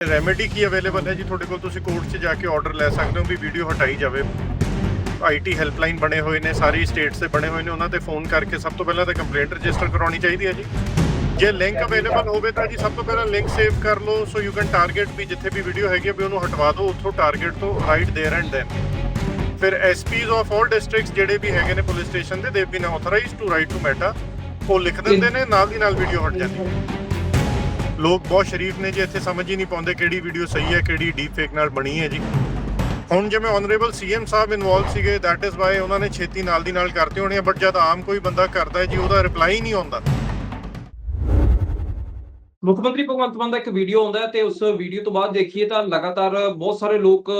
Remedy ਕੀ available ਹੈ ਜੀ ਤੁਹਾਡੇ ਕੋਲ ਤੁਸੀਂ ਕੋਰਟ 'ਚ ਜਾ ਕੇ ਆਰਡਰ ਲੈ ਸਕਦੇ ਹੋ ਵੀ ਵੀਡੀਓ ਹਟਾਈ ਜਾਵੇ ਆਈਟੀ ਹੈਲਪਲਾਈਨ ਬਣੇ ਹੋਏ ਨੇ ਸਾਰੀ ਸਟੇਟਸ ਦੇ ਬਣੇ ਹੋਏ ਨੇ ਉਹਨਾਂ ਤੇ ਫੋਨ ਕਰਕੇ ਸਭ ਤੋਂ ਪਹਿਲਾਂ ਤਾਂ ਕੰਪਲੇਂਟ ਰਜਿਸਟਰ ਕਰਾਉਣੀ ਚਾਹੀਦੀ ਹੈ ਜੀ ਜੇ ਲਿੰਕ ਅਵੇਲੇਬਲ ਹੋਵੇ ਤਾਂ ਜੀ ਸਭ ਤੋਂ ਪਹਿਲਾਂ ਲਿੰਕ ਸੇਵ ਕਰ ਲਓ ਸੋ ਯੂ ਕੈਨ ਟਾਰਗੇਟ ਵੀ ਜਿੱਥੇ ਵੀ ਵੀਡੀਓ ਹੈਗੀ ਹੈ ਵੀ ਉਹਨੂੰ ਹਟਵਾ ਦਿਓ ਉੱਥੋਂ ਟਾਰਗੇਟ ਤੋਂ ਰਾਈਟ देयर ਐਂਡ ਦੈਨ ਫਿਰ ਐਸਪੀਜ਼ ਆਫ ਆਲ ਡਿਸਟ੍ਰਿਕਟਸ ਜਿਹੜੇ ਵੀ ਹੈਗੇ ਨੇ ਪੁਲਿਸ ਸਟੇਸ਼ਨ ਦੇ ਦੇ been authorized to write to Meta ਉਹ ਲਿਖ ਦਿੰਦੇ ਨੇ ਨਾਲ ਦੀ ਨਾਲ ਵੀਡੀਓ ਹਟ ਜਾਂਦੀ ਹੈ ਲੋਕ ਬਹੁਤ ਸ਼ਰੀਫ ਨੇ ਜੀ, ਇੱਥੇ ਸਮਝ ਹੀ ਨਹੀਂ ਪਾਉਂਦੇ ਕਿਹੜੀ ਵੀਡੀਓ ਸਹੀ ਹੈ, ਕਿਹੜੀ ਡੀਪ ਫੇਕ ਨਾਲ ਬਣੀ ਹੈ ਜੀ। ਹੁਣ ਜਿਵੇਂ ਆਨਰੇਬਲ ਸੀਐਮ ਸਾਹਿਬ ਇਨਵੋਲਵ ਸੀਗੇ ਦੈਟ ਇਜ਼ ਵਾਈ ਉਹਨਾਂ ਨੇ ਛੇਤੀ ਨਾਲ ਦੀ ਨਾਲ ਕਰਤੇ ਹੋਣੇ ਬਟ ਜਦ ਆਮ ਕੋਈ ਬੰਦਾ ਕਰਦਾ ਹੈ ਜੀ, ਉਹਦਾ ਰਿਪਲਾਈ ਨਹੀਂ ਆਉਂਦਾ। ਮੁੱਖ ਮੰਤਰੀ ਭਗਵੰਤ ਮਾਨ ਦਾ ਇੱਕ ਵੀਡੀਓ ਆਉਂਦਾ ਤੇ ਉਸ ਵੀਡੀਓ ਤੋਂ ਬਾਅਦ ਦੇਖੀਏ ਤਾਂ ਲਗਾਤਾਰ ਬਹੁਤ ਸਾਰੇ ਲੋਕ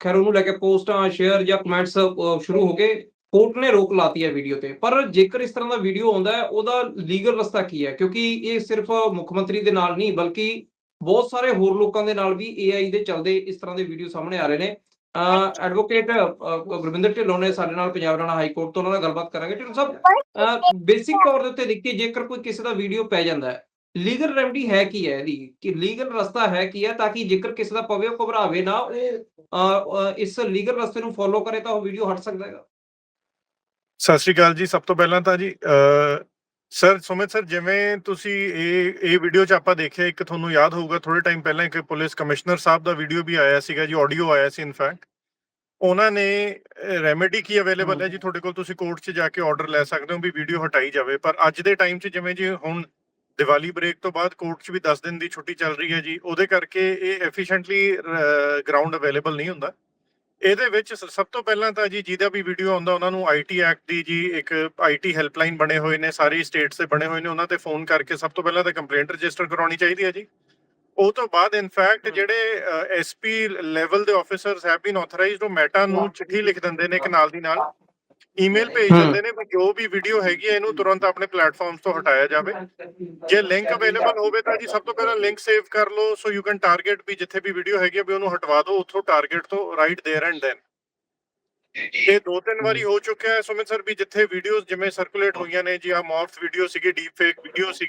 ਖੈਰ ਉਹਨੂੰ ਲੈ ਕੇ ਪੋਸਟਾਂ ਸ਼ੇਅਰ ਜਾਂ ਕਮੈਂਟਸ ਸ਼ੁਰੂ ਹੋ ਗਏ ਕੋਰਟ ਨੇ ਰੋਕ ਲਾਤੀ ਹੈ ਵੀਡੀਓ ਤੇ। ਪਰ ਜੇਕਰ ਇਸ ਤਰ੍ਹਾਂ ਦਾ ਵੀਡੀਓ ਆਉਂਦਾ ਹੈ, ਉਹਦਾ ਲੀਗਲ ਰਸਤਾ ਕੀ ਹੈ? ਕਿਉਂਕਿ ਇਹ ਸਿਰਫ ਮੁੱਖ ਮੰਤਰੀ ਦੇ ਨਾਲ ਨਹੀਂ, ਬਲਕਿ ਬਹੁਤ ਸਾਰੇ ਹੋਰ ਲੋਕਾਂ ਦੇ ਨਾਲ ਵੀ AI ਦੇ ਚੱਲਦੇ ਇਸ ਤਰ੍ਹਾਂ ਦੇ ਵੀਡੀਓ ਸਾਹਮਣੇ ਆ ਰਹੇ ਨੇ। ਐਡਵੋਕੇਟ ਗੁਰਵਿੰਦਰ ਢਿੱਲੋਂ ਨੇ ਸਾਡੇ ਨਾਲ ਪੰਜਾਬ ਹਰਿਆਣਾ ਹਾਈ ਕੋਰਟ ਤੋਂ ਉਹਨਾਂ ਨਾਲ ਗੱਲਬਾਤ ਕਰਾਂਗੇ। ਢਿੱਲੋਂ ਸਾਹਿਬ ਬੇਸਿਕ ਤੌਰ ਦੇ ਉੱਤੇ ਦੇਖੀਏ, ਜੇਕਰ ਕੋਈ ਕਿਸੇ ਦਾ ਵੀਡੀਓ ਪੈ ਜਾਂਦਾ ਹੈ ਲੀਗਲ ਰੈਮਡੀ ਹੈ ਕੀ ਹੈ ਇਹਦੀ? ਕਿ ਲੀਗਲ ਰਸਤਾ ਹੈ ਕੀ ਹੈ ਤਾਂ ਕਿ ਜੇਕਰ ਕਿਸੇ ਦਾ ਪਵੇ ਉਹ ਘਬਰਾਵੇ ਨਾ ਉਹ ਇਸ ਲੀਗਲ ਰਸਤੇ ਨੂੰ ਫੋਲੋ ਕਰੇ ਤਾਂ ਉਹ ਵੀਡੀਓ ਹਟ ਸਕਦਾ ਹੈਗਾ। ਸਤਿ ਸ਼੍ਰੀ ਅਕਾਲ ਜੀ ਸਭ ਤੋਂ ਪਹਿਲਾਂ ਤਾਂ ਜੀ ਸਰ ਸੁਮਿਤ ਸਰ ਜਿਵੇਂ ਤੁਸੀਂ ਇਹ ਇਹ ਵੀਡੀਓ 'ਚ ਆਪਾਂ ਦੇਖਿਆ ਇੱਕ ਤੁਹਾਨੂੰ ਯਾਦ ਹੋਊਗਾ ਥੋੜੇ ਟਾਈਮ ਪਹਿਲਾਂ ਇੱਕ ਪੁਲਿਸ ਕਮਿਸ਼ਨਰ ਸਾਹਿਬ ਦਾ ਵੀਡੀਓ ਵੀ ਆਇਆ ਸੀਗਾ ਜੀ ਆਡੀਓ ਆਇਆ ਸੀ ਇਨਫੈਕਟ ਉਹਨਾਂ ਨੇ ਰੈਮੇਡੀ ਕੀ ਅਵੇਲੇਬਲ ਹੈ ਜੀ ਤੁਹਾਡੇ ਕੋਲ ਤੁਸੀਂ ਕੋਰਟ 'ਚ ਜਾ ਕੇ ਆਰਡਰ ਲੈ ਸਕਦੇ ਹੋ ਵੀ ਵੀਡੀਓ ਹਟਾਈ ਜਾਵੇ ਪਰ ਅੱਜ ਦੇ ਟਾਈਮ 'ਚ ਜਿਵੇਂ ਜੀ ਹੁਣ ਦੀਵਾਲੀ ਬ੍ਰੇਕ ਤੋਂ ਬਾਅਦ ਕੋਰਟ 'ਚ ਵੀ 10 ਦਿਨ ਦੀ ਛੁੱਟੀ ਚੱਲ ਰਹੀ ਹੈ ਜੀ ਉਹਦੇ ਕਰਕੇ ਇਹ ਐਫੀਸ਼ੀਐਂਟਲੀ ਗਰਾਊਂਡ ਅਵੇਲੇਬਲ ਨਹੀਂ ਹੁੰਦਾ। ਇਹਦੇ ਵਿੱਚ ਸਭ ਤੋਂ ਪਹਿਲਾਂ ਤਾਂ ਜੀ ਜਿਹਦਾ ਵੀ ਵੀਡੀਓ ਆਉਂਦਾ ਉਹਨਾਂ ਨੂੰ ਆਈਟੀ ਐਕਟ ਦੀ ਜੀ ਇੱਕ ਆਈਟੀ ਹੈਲਪਲਾਈਨ ਬਣੇ ਹੋਏ ਨੇ ਸਾਰੀ ਸਟੇਟਸ ਦੇ ਬਣੇ ਹੋਏ ਨੇ ਉਹਨਾਂ ਤੇ ਫੋਨ ਕਰਕੇ ਸਭ ਤੋਂ ਪਹਿਲਾਂ ਤਾਂ ਕੰਪਲੇਂਟ ਰਜਿਸਟਰ ਕਰਾਉਣੀ ਚਾਹੀਦੀ ਹੈ ਜੀ। ਉਹ ਤੋਂ ਬਾਅਦ ਇਨਫੈਕਟ। ਜਿਹੜੇ ਐਸਪੀ ਲੈਵਲ ਦੇ ਆਫੀਸਰਸ ਹੈਵ ਬੀਨ ਆਥੋਰਾਈਜ਼ਡ ਉਹ ਮੈਟਾ ਨੂੰ ਚਿੱਠੀ ਲਿਖ ਦਿੰਦੇ ਨੇ ਕਿ ਨਾਲ ਦੀ ਨਾਲ। ਈਮੇਲ ਭੇਜ ਹਮ। ਦਿੰਦੇ ਨੇ ਵੀ ਜੋ ਵੀ ਵੀਡੀਓ ਹੈਗੀ ਹੈ ਇਹਨੂੰ ਤੁਰੰਤ ਆਪਣੇ ਪਲੇਟਫਾਰਮਸ ਤੋਂ ਹਟਾਇਆ ਜਾਵੇ ਜੇ ਲਿੰਕ ਅਵੇਲੇਬਲ ਹੋਵੇ ਤਾਂ ਜੀ ਸਭ ਤੋਂ ਪਹਿਲਾਂ ਲਿੰਕ ਸੇਵ ਕਰ ਲਓ ਸੋ ਯੂ ਕੈਨ ਟਾਰਗੇਟ ਵੀ ਜਿੱਥੇ ਵੀ ਵੀਡੀਓ ਹੈਗੀ ਹੈ ਵੀ ਉਹਨੂੰ ਹਟਵਾ ਦਿਓ ਉੱਥੋਂ ਟਾਰਗੇਟ ਤੋਂ ਰਾਈਟ देयर ਐਂਡ ਦੈਨ ਇਹ ਦੋ ਤਿੰਨ ਵਾਰੀ ਹੋ ਚੁੱਕਿਆ ਹੈ ਸੁਮਿਤ ਸਰ ਵੀ ਜਿੱਥੇ ਵੀਡੀਓਜ਼ ਜਿਵੇਂ ਸਰਕੂਲੇਟ ਹੋਈਆਂ ਨੇ ਜੀ ਆ ਮੌਰਥ ਵੀਡੀਓ ਸੀਗੀ ਡੀਪ ਫੇਕ ਵੀਡੀਓ ਸੀ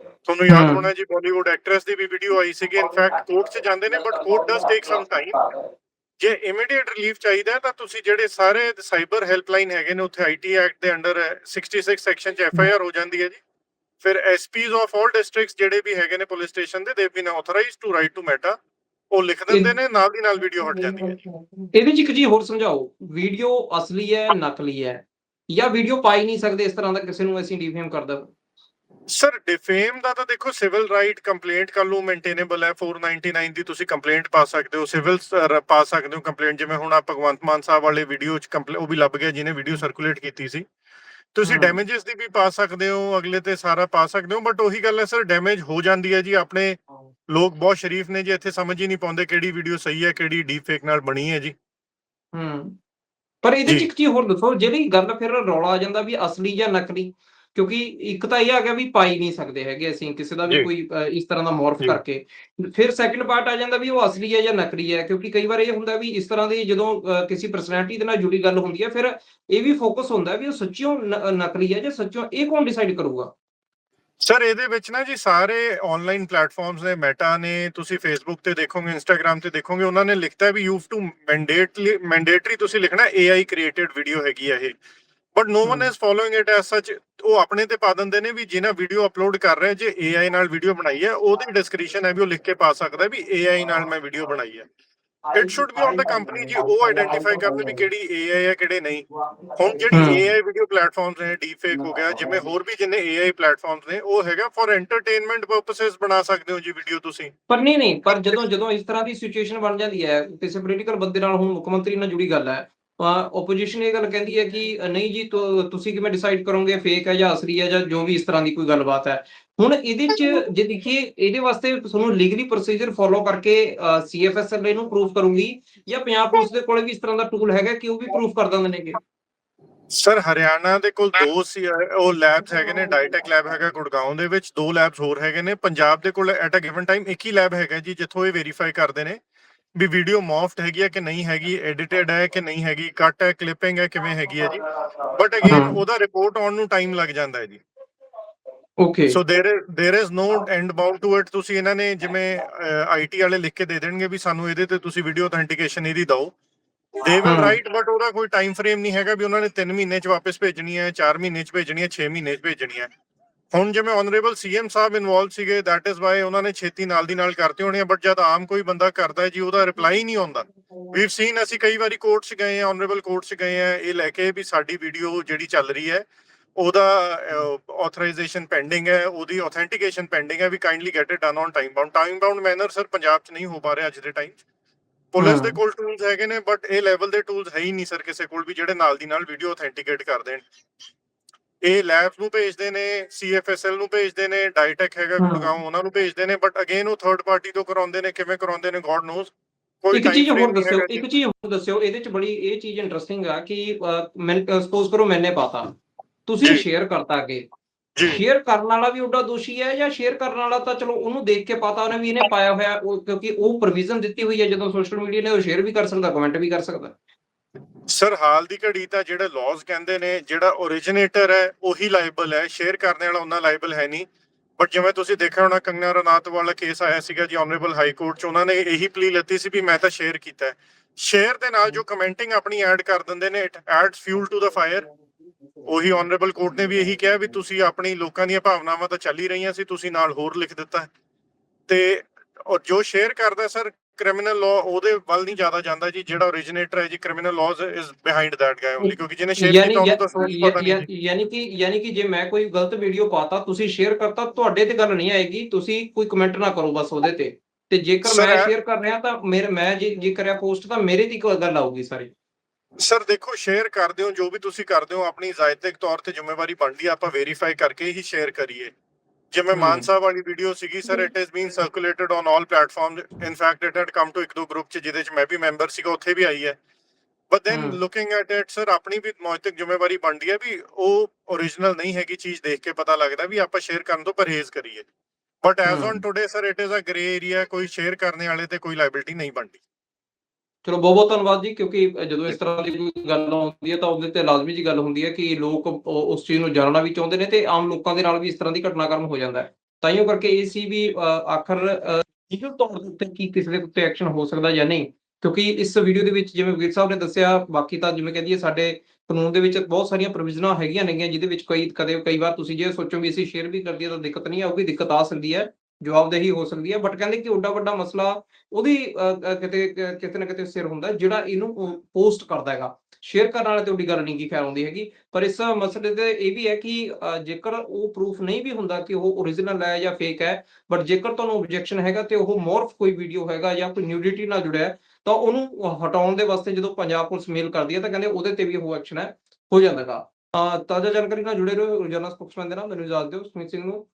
ਤੁਹਾਨੂੰ ਯਾਦ ਹਮ। ਹੋਣਾ ਜੀ ਬਾਲੀਵੁੱਡ ਐਕਟਰੈਸ ਦੀ ਵੀ ਵੀਡੀਓ ਆਈ ਸੀਗੀ ਇਨਫੈਕਟ ਕੋਰਟ 'ਚ ਜਾਂਦੇ ਨੇ but court does take some time ਜੇ ਇਮੀਡੀਏਟ ਰਿਲੀਫ ਚਾਹੀਦਾ ਤਾਂ ਤੁਸੀਂ ਜਿਹੜੇ ਸਾਰੇ ਸਾਈਬਰ ਹੈਲਪਲਾਈਨ ਹੈਗੇ ਨੇ ਉੱਥੇ ਆਈਟੀ ਐਕਟ ਦੇ ਅੰਡਰ 66 ਸੈਕਸ਼ਨ 'ਚ ਐਫ ਆਈ ਆਰ ਹੋ ਜਾਂਦੀ ਹੈ ਜੀ। ਫਿਰ ਐਸਪੀਜ਼ ਆਫ ਆਲ ਡਿਸਟ੍ਰਿਕਟਸ ਜਿਹੜੇ ਵੀ ਹੈਗੇ ਨੇ ਪੁਲਿਸ ਸਟੇਸ਼ਨ ਦੇ ਦੇ been authorized to write to Meta ਉਹ ਲਿਖ ਦਿੰਦੇ ਨੇ ਨਾਲ ਦੀ ਨਾਲ ਵੀਡੀਓ ਹਟ ਜਾਂਦੀ ਹੈ। ਇਹਦੇ 'ਚ ਇੱਕ ਜੀ ਹੋਰ ਸਮਝਾਓ ਵੀਡੀਓ ਅਸਲੀ ਹੈ ਨਕਲੀ ਹੈ ਜਾਂ ਵੀਡੀਓ ਪਾਈ ਨਹੀਂ ਸਕਦੇ ਇਸ ਤਰ੍ਹਾਂ ਦਾ ਕਿਸੇ ਨੂੰ ਅਸੀਂ ਡਿਫੇਮ ਕਰਦਾ। ਸਰ ਡਿਫੇਮ ਦਾ ਤਾਂ ਦੇਖੋ ਸਿਵਲ ਰਾਈਟ ਕੰਪਲੇਂਟ ਕਰ ਲਓ ਮੇਨਟੇਨੇਬਲ ਹੈ 499 ਦੀ ਤੁਸੀਂ ਕੰਪਲੇਂਟ ਪਾ ਸਕਦੇ ਹੋ ਸਿਵਲ ਪਾ ਸਕਦੇ ਹੋ ਕੰਪਲੇਂਟ ਜਿਵੇਂ ਹੁਣ ਆ ਭਗਵੰਤ ਮਾਨ ਸਾਹਿਬ ਵਾਲੇ ਵੀਡੀਓ ਚ ਉਹ ਵੀ ਲੱਭ ਗਿਆ ਜਿਹਨੇ ਵੀਡੀਓ ਸਰਕੂਲੇਟ ਕੀਤੀ ਸੀ ਤੁਸੀਂ। ਡੈਮੇजेस ਦੀ ਵੀ ਪਾ ਸਕਦੇ ਹੋ ਅਗਲੇ ਤੇ ਸਾਰਾ ਪਾ ਸਕਦੇ ਹੋ ਬਟ ਉਹੀ ਗੱਲ ਹੈ ਸਰ ਡੈਮੇਜ ਹੋ ਜਾਂਦੀ ਹੈ ਜੀ ਆਪਣੇ ਲੋਕ ਬਹੁਤ ਸ਼ਰੀਫ ਨੇ ਜੀ ਇੱਥੇ ਸਮਝ ਹੀ ਨਹੀਂ ਪਾਉਂਦੇ ਕਿਹੜੀ ਵੀਡੀਓ ਸਹੀ ਹੈ ਕਿਹੜੀ ਡੀਪ ਫੇਕ ਨਾਲ ਬਣੀ ਹੈ ਜੀ ਹੂੰ ਪਰ ਇਹਦੇ 'ਚ। ਇੱਕ ਚੀਜ਼ ਹੋਰ ਦੱਸੋ ਜਿਹੜੀ ਗੱਲ ਫਿਰ ਰੌਲਾ ਆ ਜਾਂਦਾ ਵੀ ਅਸਲੀ ਜਾਂ ਨਕਲੀ ਕਿਉਂਕਿ ਇੱਕ ਤਾਂ ਇਹ ਆ ਗਿਆ ਵੀ ਪਾਈ ਨਹੀਂ ਸਕਦੇ ਹੈਗੇ ਅਸੀਂ ਕਿਸੇ ਦਾ ਵੀ। ਕੋਈ ਇਸ ਤਰ੍ਹਾਂ ਦਾ ਮੋਰਫ। ਕਰਕੇ ਫਿਰ ਸੈਕੰਡ ਪਾਰਟ ਆ ਜਾਂਦਾ ਵੀ ਉਹ ਅਸਲੀ ਹੈ ਜਾਂ ਨਕਲੀ ਹੈ ਕਿਉਂਕਿ ਕਈ ਵਾਰ ਇਹ ਹੁੰਦਾ ਵੀ ਇਸ ਤਰ੍ਹਾਂ ਦੀ ਜਦੋਂ ਕਿਸੇ ਪਰਸਨੈਲਿਟੀ ਦੇ ਨਾਲ ਜੁੜੀ ਗੱਲ ਹੁੰਦੀ ਹੈ ਫਿਰ ਇਹ ਵੀ ਫੋਕਸ ਹੁੰਦਾ ਵੀ ਉਹ ਸੱਚਿਓ ਨਕਲੀ ਹੈ ਜਾਂ ਸੱਚਿਓ ਇਹ ਕੌਣ ਡਿਸਾਈਡ ਕਰੂਗਾ ਸਰ ਇਹਦੇ ਵਿੱਚ ਨਾ ਜੀ ਸਾਰੇ ਆਨਲਾਈਨ ਪਲੇਟਫਾਰਮਸ ਨੇ ਮੈਟਾ ਨੇ ਤੁਸੀਂ ਫੇਸਬੁੱਕ ਤੇ ਦੇਖੋਗੇ ਇੰਸਟਾਗ੍ਰam ਤੇ ਦੇਖੋਗੇ ਉਹਨਾਂ ਨੇ ਲਿਖਤਾ ਵੀ you have to mandately mandatory ਤੁਸੀਂ ਲਿਖਣਾ AI ਕ੍ਰੀਏਟਡ ਵੀਡੀਓ ਹੈਗੀ ਆ ਇਹ but no one. Is following it as ਸੱਚ ਉਹ ਆਪਣੇ ਤੇ ਪਾ ਦਿੰਦੇ ਨੇ ਵੀ ਜਿਹਨਾਂ ਵੀਡੀਓ ਅਪਲੋਡ ਕਰ ਰਿਹਾ ਜੇ AI ਨਾਲ ਵੀਡੀਓ ਬਣਾਈ ਹੈ ਉਹਦੀ ਡਿਸਕ੍ਰਿਪਸ਼ਨ ਹੈ ਵੀ ਉਹ ਲਿਖ ਕੇ ਪਾ ਸਕਦਾ ਵੀ AI ਨਾਲ ਮੈਂ ਵੀਡੀਓ ਬਣਾਈ ਹੈ it should be on the company ਜੀ ਉਹ ਆਈਡੈਂਟੀਫਾਈ ਕਰਨ ਵੀ ਕਿਹੜੀ AI ਹੈ ਕਿਹੜੇ ਨਹੀਂ ਹੁਣ। ਜਿਹੜੀ AI ਵੀਡੀਓ ਪਲੇਟਫਾਰਮਸ ਨੇ ਡੀਫੇਕ ਹੋ ਗਿਆ ਜਿਵੇਂ ਹੋਰ ਵੀ ਜਿੰਨੇ AI ਪਲੇਟਫਾਰਮਸ ਨੇ ਉਹ ਹੈਗਾ ਫॉर ਐਂਟਰਟੇਨਮੈਂਟ ਪਰਪਸਸ ਬਣਾ ਸਕਦੇ ਹੋ ਜੀ ਵੀਡੀਓ ਤੁਸੀਂ ਪਰ ਨਹੀਂ ਨਹੀਂ ਪਰ ਜਦੋਂ ਜਦੋਂ ਇਸ ਤਰ੍ਹਾਂ ਦੀ ਸਿਚੁਏਸ਼ਨ ਬਣ ਜਾਂਦੀ ਹੈ ਕਿਸੇ ਪੋਲੀਟੀਕਲ ਬੰਦੇ ਨਾਲ ਹੁਣ ਮੁੱਖ ਮੰਤਰੀ ਨਾਲ ਜੁੜੀ ਗੱਲ ਹੈ ਆਪੋਜੀਸ਼ਨ ਇਹ ਗੱਲ ਕਹਿੰਦੀ ਹੈ ਕਿ ਨਹੀਂ ਜੀ ਤੁਸੀਂ ਕਿਵੇਂ ਡਿਸਾਈਡ ਕਰੋਗੇ ਫੇਕ ਹੈ ਜਾਂ ਅਸਲੀ ਹੈ ਜਾਂ ਜੋ ਵੀ ਇਸ ਤਰ੍ਹਾਂ ਦੀ ਕੋਈ ਗੱਲਬਾਤ ਹੈ। ਹੁਣ ਇਹਦੇ ਚ ਜੇ ਦੇਖੀਏ, ਇਹਦੇ ਵਾਸਤੇ ਤੁਹਾਨੂੰ ਲੀਗਲੀ ਪ੍ਰੋਸੀਜਰ ਫੋਲੋ ਕਰਕੇ ਸੀਐਫਐਸਐਲ ਇਹਨੂੰ ਪ੍ਰੂਫ ਕਰੂਗੀ ਜਾਂ ਪੰਜਾਬ ਪੁਲਿਸ ਦੇ ਕੋਲੇ ਵੀ ਇਸ ਤਰ੍ਹਾਂ ਦਾ ਟੂਲ ਹੈਗਾ ਕਿ ਉਹ ਵੀ ਪ੍ਰੂਫ ਕਰ ਦਿੰਦੇ ਨੇਗੇ? ਸਰ, ਹਰਿਆਣਾ ਦੇ ਕੋਲ ਦੋ ਸੀ ਉਹ ਲੈਬਸ ਹੈਗੇ ਨੇ ਡਾਈਟੈਕ ਲੈਬ ਹੈਗਾ ਗੁੜਗਾਉਂ ਦੇ ਵਿੱਚ, ਦੋ ਲੈਬਸ ਹੋਰ ਹੈਗੇ ਨੇ, ਪੰਜਾਬ ਦੇ ਕੋਲ ਐਟ ਅ ਗਿਵਨ ਟਾਈਮ ਇੱਕ ਹੀ ਲੈਬ ਹੈਗਾ ਜੀ, ਜਿੱਥੋਂ ਇਹ ਵੈਰੀਫਾਈ ਕਰਦੇ ਨੇ। ਵੀ ਵੀਡੀਓ ਮੌਫਟ ਹੈਗੀ ਹੈ ਕਿ ਨਹੀਂ ਹੈਗੀ ਐਡੀਟਡ ਹੈ ਕਿ ਨਹੀਂ ਹੈਗੀ ਕੱਟ ਹੈ ਕਲਿੱਪਿੰਗ ਹੈ ਕਿਵੇਂ ਹੈਗੀ ਹੈ ਜੀ ਬਟ ਅਗੇਨ ਹਾਂ। ਉਹਦਾ ਰਿਪੋਰਟ ਆਉਣ ਨੂੰ ਟਾਈਮ ਲੱਗ ਜਾਂਦਾ ਹੈ ਜੀ okay so there there is no end bound to it ਤੁਸੀਂ ਇਹਨਾਂ ਨੇ ਜਿਵੇਂ ਆਈਟੀ ਵਾਲੇ ਲਿਖ ਕੇ ਦੇ ਦੇਣਗੇ ਵੀ ਸਾਨੂੰ ਇਹਦੇ ਤੇ ਤੁਸੀਂ ਵੀਡੀਓ ਅਥੈਂਟੀਕੇਸ਼ਨ ਇਹਦੀ ਦਿਓ they will hmm. Right but ਉਹਦਾ ਕੋਈ ਟਾਈਮ ਫਰੇਮ ਨਹੀਂ ਹੈਗਾ ਵੀ ਉਹਨਾਂ ਨੇ 3 ਮਹੀਨੇ ਚ ਵਾਪਸ ਭੇਜਣੀ ਹੈ 4 ਮਹੀਨੇ ਚ ਭੇਜਣੀ ਹੈ 6 ਮਹੀਨੇ ਚ ਭੇਜਣੀ ਹੈ ਹੁਣ ਜਿਵੇਂ ਆਨਰੇਬਲ ਸੀਐਮ ਸਾਹਿਬ ਇਨਵੋਲਵ ਸੀਗੇ ਦੈਟ ਇਜ਼ ਵਾਈ ਉਹਨਾਂ ਨੇ ਛੇਤੀ ਨਾਲ ਦੀ ਨਾਲ ਕਰਤੇ ਹੋਣੇ ਬਟ ਜਦ ਆਮ ਕੋਈ ਬੰਦਾ ਕਰਦਾ ਹੈ ਜੀ ਉਹਦਾ ਰਿਪਲਾਈ ਨਹੀਂ ਆਉਂਦਾ। ਵੀਵ ਸੀਨ ਅਸੀਂ ਕਈ ਵਾਰੀ ਕੋਰਟ 'ਚ ਗਏ ਆ ਆਨਰੇਬਲ ਕੋਰਟ 'ਚ ਗਏ ਆ ਇਹ ਲੈ ਕੇ ਵੀ ਸਾਡੀ ਵੀਡੀਓ ਜਿਹੜੀ ਚੱਲ ਰਹੀ ਹੈ ਉਹਦਾ ਆਥੋਰਾਈਜ਼ੇਸ਼ਨ ਪੈਂਡਿੰਗ ਹੈ ਉਹਦੀ ਆਥੈਂਟੀਕੇਸ਼ਨ ਪੈਂਡਿੰਗ ਹੈ ਵੀ kindly get it done on time bound time bound manner sir Punjab 'ਚ ਨਹੀਂ ਹੋ ਪਾ ਰਿਹਾ ਅੱਜ ਦੇ ਟਾਈਮ 'ਚ। ਪੁਲਿਸ ਦੇ। ਕੋਲ ਟੂਲਸ ਹੈਗੇ ਨੇ ਬਟ ਇਹ ਲੈਵਲ ਦੇ ਟੂਲਸ ਹੈ ਹੀ ਨਹੀਂ ਸਰ ਕਿਸੇ ਕੋਲ ਵੀ ਜਿਹੜੇ ਨਾਲ ਦੀ ਨਾਲ ਵੀਡੀਓ ਆਥੈਂਟੀਕੇਟ ਕਰ ਦੇਣ। ਇਹ ਲੈਬਸ ਨੂੰ ਭੇਜਦੇ ਨੇ ਸੀਐਫਐਸਐਲ ਨੂੰ ਭੇਜਦੇ ਨੇ ਡਾਈਟੈਕ ਹੈਗਾ। ਗੁੜਗਾਉਂ ਉਹਨਾਂ ਨੂੰ ਭੇਜਦੇ ਨੇ ਬਟ ਅਗੇਨ ਉਹ ਥਰਡ ਪਾਰਟੀ ਤੋਂ ਕਰਾਉਂਦੇ ਨੇ ਕਿਵੇਂ ਕਰਾਉਂਦੇ ਨੇ ਗੋਡ ਨੋਸ ਕੋਈ ਇੱਕ ਚੀਜ਼ ਹੋਰ ਦੱਸਿਓ। ਇੱਕ ਚੀਜ਼ ਹੋਰ ਦੱਸਿਓ ਇਹਦੇ ਚ ਬੜੀ ਇਹ ਚੀਜ਼ ਇੰਟਰਸਟਿੰਗ ਆ ਕਿ ਮੈਂ ਸਪੋਜ਼ ਕਰੋ ਮੈਨੇ ਪਾਤਾ ਤੁਸੀਂ। ਸ਼ੇਅਰ ਕਰਤਾ ਅੱਗੇ ਸ਼ੇਅਰ ਕਰਨ ਵਾਲਾ ਵੀ ਉਹਦਾ ਦੋਸ਼ੀ ਹੈ ਜਾਂ ਸ਼ੇਅਰ ਕਰਨ ਵਾਲਾ ਤਾਂ ਚਲੋ ਉਹਨੂੰ ਦੇਖ ਕੇ ਪਤਾ ਉਹਨੇ ਵੀ ਇਹਨੇ ਪਾਇਆ ਹੋਇਆ ਕਿਉਂਕਿ ਉਹ ਪ੍ਰੋਵੀਜ਼ਨ ਦਿੱਤੀ ਹੋਈ ਹੈ ਜਦੋਂ ਸੋਸ਼ਲ ਮੀਡੀਆ ਨੇ ਉਹ ਸ਼ੇਅਰ ਵੀ ਕਰ ਸਕਦਾ ਕਮੈਂਟ ਵੀ ਕਰ ਸਕਦਾ ਸਰ, ਹਾਲ ਦੀ ਘੜੀ ਤਾਂ ਜਿਹੜੇ ਲਾਜ਼ ਕਹਿੰਦੇ ਨੇ, ਜਿਹੜਾ originator ਹੈ, ਉਹੀ ਲਾਇਬਲ ਹੈ। ਸ਼ੇਅਰ ਕਰਨ ਵਾਲਾ ਉਹਨਾਂ ਲਾਇਬਲ ਹੈ ਨਹੀਂ। ਬਟ ਜਿਵੇਂ ਤੁਸੀਂ ਦੇਖਿਆ ਹੋਣਾ, ਕੰਗਨਾ ਰਣਾਤ ਵਾਲਾ ਕੇਸ ਆਇਆ ਸੀਗਾ ਜੀ ਆਨਰੇਬਲ ਹਾਈ ਕੋਰਟ ਚ। ਉਹਨਾਂ ਨੇ ਇਹੀ ਪਲੀ ਲੱਤੀ ਸੀ ਵੀ ਮੈਂ ਤਾਂ ਸ਼ੇਅਰ ਕੀਤਾ ਸ਼ੇਅਰ ਦੇ ਨਾਲ ਜੋ ਕਮੈਂਟਿੰਗ ਆਪਣੀ ਐਡ ਕਰ ਦਿੰਦੇ ਨੇ it adds fuel to the fire ਉਹੀ ਆਨਰੇਬਲ ਕੋਰਟ ਨੇ ਵੀ ਇਹੀ ਕਿਹਾ ਵੀ ਤੁਸੀਂ ਆਪਣੀ ਲੋਕਾਂ ਦੀਆਂ ਭਾਵਨਾਵਾਂ ਤਾਂ ਚੱਲ ਹੀ ਰਹੀਆਂ ਸੀ, ਤੁਸੀਂ ਨਾਲ ਹੋਰ ਲਿਖ ਦਿੱਤਾ। ਤੇ ਉਹ ਜੋ ਸ਼ੇਅਰ ਕਰਦਾ ਸਰ ਕ੍ਰਿਮੀਨਲ ਲਾਅ ਉਹਦੇ ਵੱਲ ਨਹੀਂ ਜ਼ਿਆਦਾ ਜਾਂਦਾ ਜੀ ਜਿਹੜਾ originator ਹੈ ਜੀ criminal laws is behind that guy only ਕਿਉਂਕਿ ਜਿਹਨੇ ਸ਼ੇਅਰ ਕੀਤਾ ਉਹਨੂੰ ਤਾਂ ਸੋਚ ਪਤਾ ਨਹੀਂ ਯਾਨੀ ਕਿ ਯਾਨੀ ਕਿ ਜੇ ਮੈਂ ਕੋਈ ਗਲਤ ਵੀਡੀਓ ਪਾਤਾ ਤੁਸੀਂ ਸ਼ੇਅਰ ਕਰਤਾ ਤੁਹਾਡੇ ਤੇ ਗੱਲ ਨਹੀਂ ਆਏਗੀ ਤੁਸੀਂ ਕੋਈ ਕਮੈਂਟ ਨਾ ਕਰੋ ਬਸ ਉਹਦੇ ਤੇ। ਤੇ ਜੇਕਰ ਮੈਂ ਸ਼ੇਅਰ ਕਰ ਰਿਹਾ ਤਾਂ ਮੇਰੇ ਮੈਂ ਜੇ ਜੇ ਕਰਿਆ ਪੋਸਟ ਤਾਂ ਮੇਰੇ ਦੀ ਕੋਈ ਗੱਲ ਆਊਗੀ ਸਾਰੀ। ਸਰ ਦੇਖੋ ਸ਼ੇਅਰ ਕਰਦੇ ਹੋ ਜੋ ਵੀ ਤੁਸੀਂ ਕਰਦੇ ਹੋ ਆਪਣੀ ਜ਼ਾਇਤਿਕ ਤੌਰ ਤੇ ਜ਼ਿੰਮੇਵਾਰੀ ਬਣਦੀ ਹੈ ਆਪਾਂ ਵੈਰੀਫਾਈ ਕਰਕੇ ਹੀ ਸ਼ੇਅਰ ਕਰੀਏ। ਜਿਵੇਂ ਹਮ। ਮਾਨਸਾ ਵਾਲੀ ਵੀਡੀਓ ਸੀਗੀ sir it is been circulated on all platforms in fact it had come to ਇੱਕ ਦੋ ਗਰੁੱਪ ਚ ਜਿਹਦੇ ਚ ਮੈਂ ਵੀ ਮੈਂਬਰ ਸੀਗਾ ਉੱਥੇ ਵੀ ਆਈ ਹੈ but then. Looking at it sir ਆਪਣੀ ਵੀ ਨੈਤਿਕ ਜ਼ਿੰਮੇਵਾਰੀ ਬਣਦੀ ਹੈ ਵੀ ਉਹ ਓਰੀਜਨਲ ਨਹੀਂ ਹੈਗੀ ਚੀਜ਼ ਦੇਖ ਕੇ ਪਤਾ ਲੱਗਦਾ ਵੀ ਆਪਾਂ ਸ਼ੇਅਰ ਕਰਨ ਤੋਂ ਪਰਹੇਜ਼ ਕਰੀਏ but as. On today sir it is a grey area ਕੋਈ ਸ਼ੇਅਰ ਕਰਨੇ ਵਾਲੇ ਤੇ ਕੋਈ ਲਾਇਬਿਲਟੀ ਨਹੀਂ ਬਣਦੀ ਚਲੋ ਬਹੁਤ ਬਹੁਤ ਧੰਨਵਾਦ ਜੀ ਕਿਉਂਕਿ ਜਦੋਂ ਇਸ ਤਰ੍ਹਾਂ ਦੀ ਕੋਈ ਗੱਲ ਆਉਂਦੀ ਹੈ ਤਾਂ ਉਹਦੇ ਤੇ ਲਾਜ਼ਮੀ ਜੀ ਗੱਲ ਹੁੰਦੀ ਹੈ ਕਿ ਲੋਕ ਉਸ ਚੀਜ਼ ਨੂੰ ਜਾਣਨਾ ਵੀ ਚਾਹੁੰਦੇ ਨੇ ਤੇ ਆਮ ਲੋਕਾਂ ਦੇ ਨਾਲ ਵੀ ਇਸ ਤਰ੍ਹਾਂ ਦੀ ਘਟਨਾਕ੍ਰਮ ਹੋ ਜਾਂਦਾ ਹੈ। ਤਾਈਓ ਕਰਕੇ ਇਹ ਸੀ ਵੀ ਆਖਰ ਲੀਗਲ ਤੌਰ ਦੇ ਉੱਤੇ ਕੀ ਕਿਸੇ ਦੇ ਉੱਤੇ ਐਕਸ਼ਨ ਹੋ ਸਕਦਾ ਜਾਂ ਨਹੀਂ ਕਿਉਂਕਿ ਇਸ ਵੀਡੀਓ ਦੇ ਵਿੱਚ ਜਿਵੇਂ ਵੀਰ ਸਾਹਿਬ ਨੇ ਦੱਸਿਆ ਬਾਕੀ ਤਾਂ ਜਿਵੇਂ ਕਹਿੰਦੀ ਹੈ ਸਾਡੇ ਕਾਨੂੰਨ ਦੇ ਵਿੱਚ ਬਹੁਤ ਸਾਰੀਆਂ ਪ੍ਰੋਵੀਜ਼ਨਾਂ ਹੈਗੀਆਂ ਨੇਗੀਆਂ ਜਿਹਦੇ ਵਿੱਚ ਕਈ ਕਦੇ ਕਈ ਵਾਰ ਤੁਸੀਂ ਜੇ ਸੋਚੋ ਵੀ ਅਸੀਂ ਸ਼ੇਅਰ ਵੀ ਕਰ ਦਈਏ ਤਾਂ ਦਿੱਕਤ ਨਹੀਂ ਆਊਗੀ ਦਿੱਕਤ ਆ ਸਕਦੀ ਹੈ। ਜਵਾਬਦੇਹੀ ਹੋ ਸਕਦੀ ਹੈ ਬਟ ਕਹਿੰਦੇ ਕਿ ਓਡਾ ਵੱਡਾ ਮਸਲਾ ਉਹਦੀ ਕਿਤੇ ਕਿਤੇ ਨਾ ਕਿਤੇ ਸਿਰ ਹੁੰਦਾ ਜਿਹੜਾ ਇਹਨੂੰ ਪੋਸਟ ਕਰਦਾ ਹੈਗਾ। ਸ਼ੇਅਰ ਕਰਨ ਵਾਲੇ ਤੇ ਉਹਦੀ ਗੱਲ ਨਹੀਂ ਕੀ ਖੈਰ ਆਉਂਦੀ ਹੈਗੀ, ਪਰ ਇਸ ਮਸਲੇ ਤੇ ਇਹ ਵੀ ਹੈ ਕਿ ਜੇਕਰ ਉਹ ਪ੍ਰੂਫ ਨਹੀਂ ਵੀ ਹੁੰਦਾ ਕਿ ਉਹ ਓਰੀਜਨਲ ਹੈ ਜਾਂ ਫੇਕ ਹੈ ਬਟ ਜੇਕਰ ਤੁਹਾਨੂੰ ਆਬਜੈਕਸ਼ਨ ਹੈਗਾ ਤੇ ਉਹ ਮੋਰਫ ਕੋਈ ਵੀਡੀਓ ਹੈਗਾ ਜਾਂ ਕੋਈ ਨਿਊਡਿਟੀ ਨਾਲ ਜੁੜਿਆ ਤਾਂ ਉਹਨੂੰ ਹਟਾਉਣ ਦੇ ਵਾਸਤੇ ਜਦੋਂ ਪੰਜਾਬ ਪੁਲਿਸ ਮੇਲ ਕਰਦੀ ਹੈ, ਤਾਂ ਕਹਿੰਦੇ ਉਹਦੇ ਤੇ ਵੀ ਉਹ ਐਕਸ਼ਨ ਹੈ, ਹੋ ਜਾਂਦਾਗਾ ਤਾਜ਼ਾ ਜਾਣਕਾਰੀ ਨਾਲ ਜੁੜੇ ਰਹੋ, ਰੋਜ਼ਾਨਾ ਸਪੋਕਸਮੈਨ ਦੇ ਨਾਲ, ਮੈਨੂੰ ਇਜਾਜ਼ਤ ਦਿਓ ਸੁਮਿਤ ਸਿੰਘ ਨੂੰ।